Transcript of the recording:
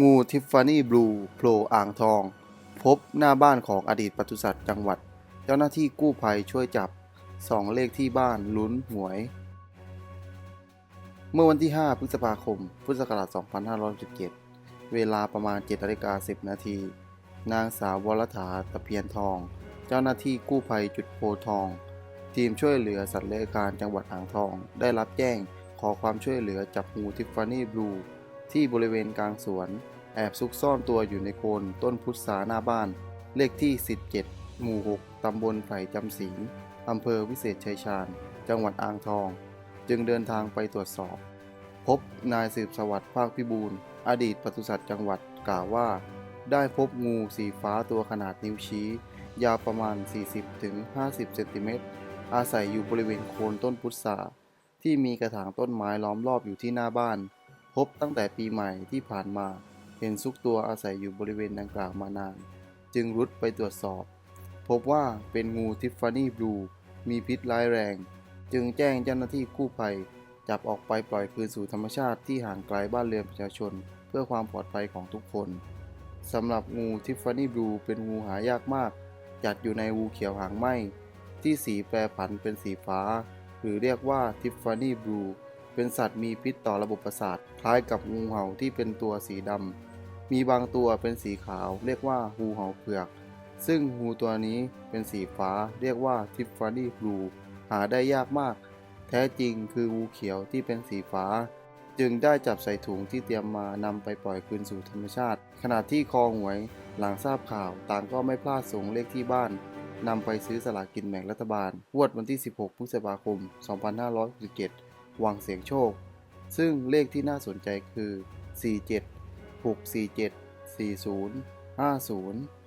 งูทิฟฟานี่บลูโผล่อ่างทอง พบหน้าบ้านของอดีตปศุสัตว์จังหวัด เจ้าหน้าที่กู้ภัยช่วยจับสองเลขที่บ้านลุ้นหวย เมื่อวันที่ 5 พฤษภาคม พุทธศักราช 2517 เวลาประมาณ7นาฬิกา10 นาที นางสาววรถาตะเพียนทอง เจ้าหน้าที่กู้ภัยจุดโพทอง ทีมช่วยเหลือสัตว์เลื้อยคลานจังหวัดอ่างทอง ได้รับแจ้งขอความช่วยเหลือจับงูทิฟฟานี่บลู ที่บริเวณกลางสวน แอบซุกซ่อนตัวอยู่ในโคนต้นพุทราหน้าบ้าน เลขที่ 17 หมู่ 6 ตำบลไผ่จำศีลอำเภอวิเศษชัยชาญ จังหวัดอ่างทอง จึงเดินทางไปตรวจสอบ พบนายสืบสวัสดิ์ภาคพิบูลอดีตปศุสัตว์จังหวัดกล่าวว่า ได้พบงูสีฟ้าตัวขนาดนิ้วชี้ ยาวประมาณ 40-50 เซนติเมตร อาศัยอยู่บริเวณโคนต้นพุทราที่มีกระถางต้นไม้ล้อมรอบอยู่ที่หน้าบ้าน บตั้งแต่ปีใหม่ที่ผ่านมา เห็นซุกตัวอาศัยอยู่บริเวณดังกล่าวมานาน จึงรุดไปตรวจสอบ พบว่าเป็นงูทิฟฟานี่บลูมีพิษร้ายแรง จึงแจ้งเจ้าหน้าที่กู้ภัย จับออกไปปล่อยคืนสู่ธรรมชาติที่ห่างไกลบ้านเรือนประชาชน เพื่อความปลอดภัยของทุกคนสำหรับงูทิฟฟานี่บลูเป็นงูหายากมาก จัดอยู่ในงูเขียวหางไหมที่สีแปรผันเป็นสีฟ้า หรือเรียกว่าทิฟฟานี่บลู เป็นสัตว์มีพิษต่อระบบประสาท คล้ายกับงูเห่าที่เป็นตัวสีดำ มีบางตัวเป็นสีขาว เรียกว่างูเห่าเผือก ซึ่งงูตัวนี้เป็นสีฟ้า เรียกว่าทิฟฟานี่บลูหาได้ยากมาก แท้จริงคืองูเขียวที่เป็นสีฟ้า จึงได้จับใส่ถุงที่เตรียมมานำไปปล่อยคืนสู่ธรรมชาติ ขณะที่คอหวยหลังทราบข่าวต่างก็ไม่พลาดส่งเลขที่บ้านนำไปซื้อสลากกินแบ่งรัฐบาลงวดวันที่ 16 พฤษภาคม 2567 หวังเสียงโชค ซึ่งเลขที่น่าสนใจคือ 47 647 40 50